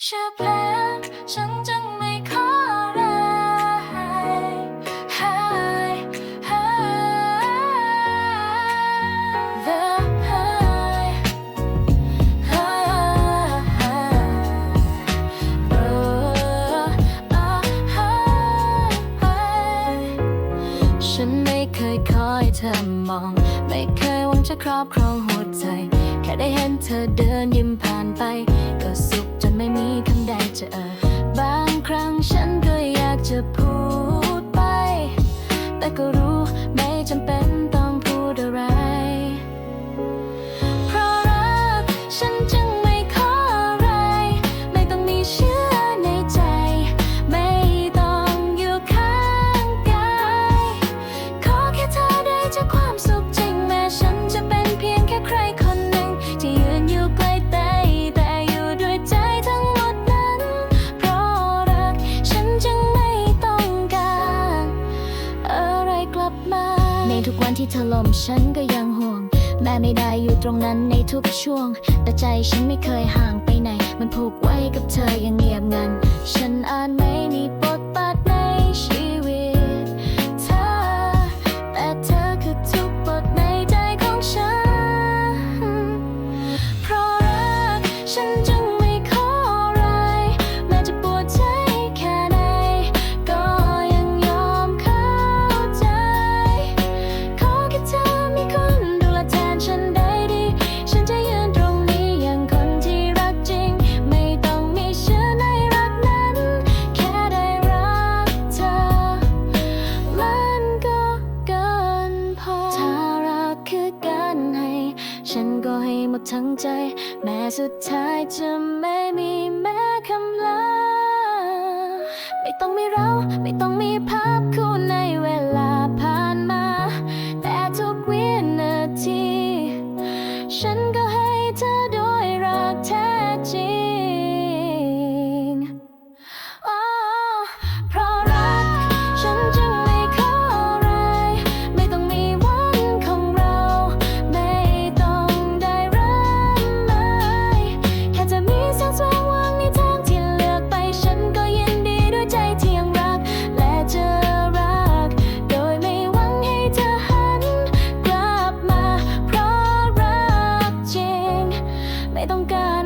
เชื่อเพลงฉันจึงไม่ขออะไรให้ให้ The high high ฉันไม่เคยคอยเธอมอง ไม่เคยหวังจะครอบครองหัวใจ แค่ได้เห็นเธอเดินยิ้มผ่านไป ก็สุขันไม่มีคำใดจะเอ่ยบางครั้งฉันก็อยากจะพูดไป แต่ก็รู้ ทุกวันที่เธอลมฉันก็ยังห่วง แม่ไม่ได้อยู่ตรงนั้นในทุกช่วง แต่ใจฉันไม่เคยห่างไปไหน มันผูกไว้กับเธออย่างเงียบงันฉัน ฉันก็ให้หมดทั้งใจ แม้สุดท้ายจะไม่มีแม้คำลา ไม่ต้องมีเรา ไม่ต้องมีภาพคู่ในเวลาผ่านมา แต่ทุกวินาที ฉัน ต้องการ